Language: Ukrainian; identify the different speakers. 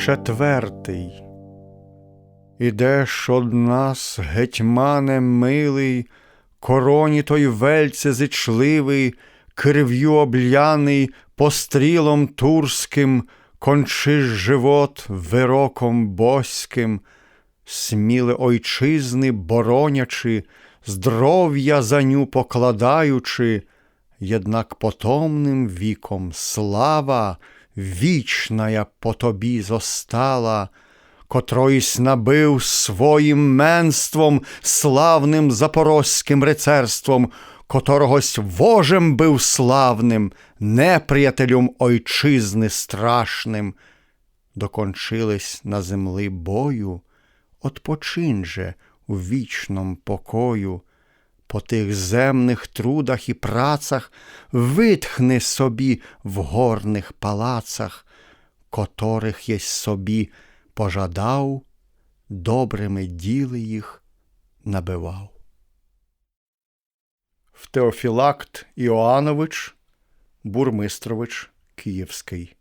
Speaker 1: четвертий. Ідеш од нас, гетьмане милий, короні той вельце зичливий, крив'ю обляний, пострілом турським, кончиш живот вироком боським, сміле ойчизни боронячи, здоров'я за ню покладаючи, єднак потомним віком слава вічная по тобі зостала, котроїсь набив своїм менством, славним запорозьким рицарством, котрогось вожем бив славним, неприятелем ойчизни страшним. Докончились на землі бою, Отпочинь же у вічном покою, по тих земних трудах і працах витхни собі в горних палацах, которих єсть собі пожадав, добрими діли їх набивав. В Теофілакт Іоанович, бурмистрович Київський.